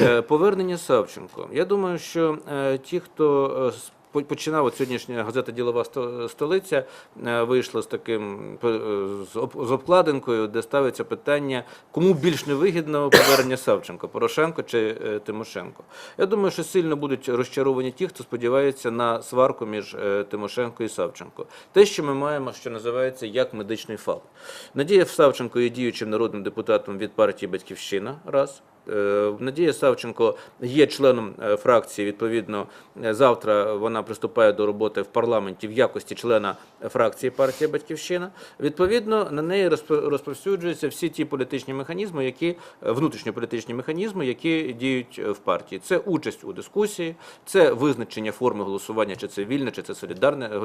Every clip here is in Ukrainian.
Е, Повернення Савченко. Я думаю, що е, ті, хто е, починав от сьогоднішня газета Ділова столиця е, вийшла з таким е, з обкладинкою, де ставиться питання, кому більш невигідно повернення Савченко, Порошенко чи е, Тимошенко. Я думаю, що сильно будуть розчаровані ті, хто сподівається на сварку між Тимошенко і Савченко. Те, що ми маємо, що називається як медичний факт. Надія Савченко є діючим народним депутатом від партії Батьківщина. Раз. Надія Савченко є членом фракції. Відповідно, завтра вона приступає до роботи в парламенті в якості члена фракції партія Батьківщина. Відповідно, на неї розповсюджуються всі ті політичні механізми, які е, внутрішньополітичні механізми, які діють е, в партії. Це участь у дискусії, це визначення форми голосування, чи це вільне, чи це солідарне е,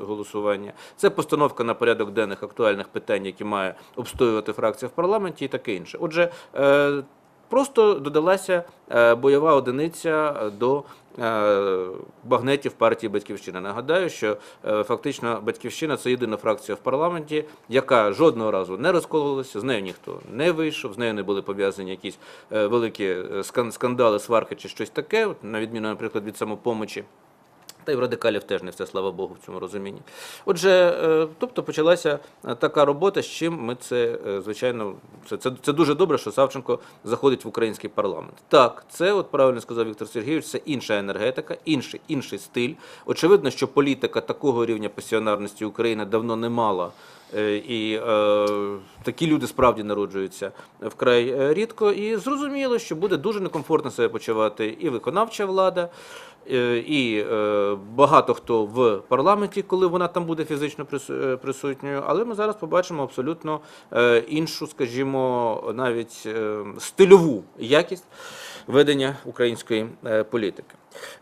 голосування, це постановка на порядок денних актуальних питань, які має обстоювати фракція в парламенті, і таке інше. Отже. Просто додалася е, бойова одиниця до е, багнетів партії Батьківщина. Нагадаю, що е, фактично Батьківщина це єдина фракція в парламенті, яка жодного разу не розкололася, з нею ніхто не вийшов, з нею не були пов'язані якісь великі скан- скандали, сварки чи щось таке, на відміну, наприклад, від самопомочі. Та й в радикалів теж не все, слава Богу, в цьому розумінні. Отже, е, тобто почалася е, така робота, з чим ми це, е, звичайно, це, це, це дуже добре, що Савченко заходить в український парламент. Так, це, от правильно сказав Віктор Сергійович, це інша енергетика, інший, інший стиль. Очевидно, що політика такого рівня пасіонарності України давно не мала. І е, такі люди справді народжуються вкрай рідко. І зрозуміло, що буде дуже некомфортно себе почувати і виконавча влада, і е, багато хто в парламенті, коли вона там буде фізично е, присутньою. Але ми зараз побачимо абсолютно е, іншу, скажімо, навіть е, стильову якість ведення української е, політики.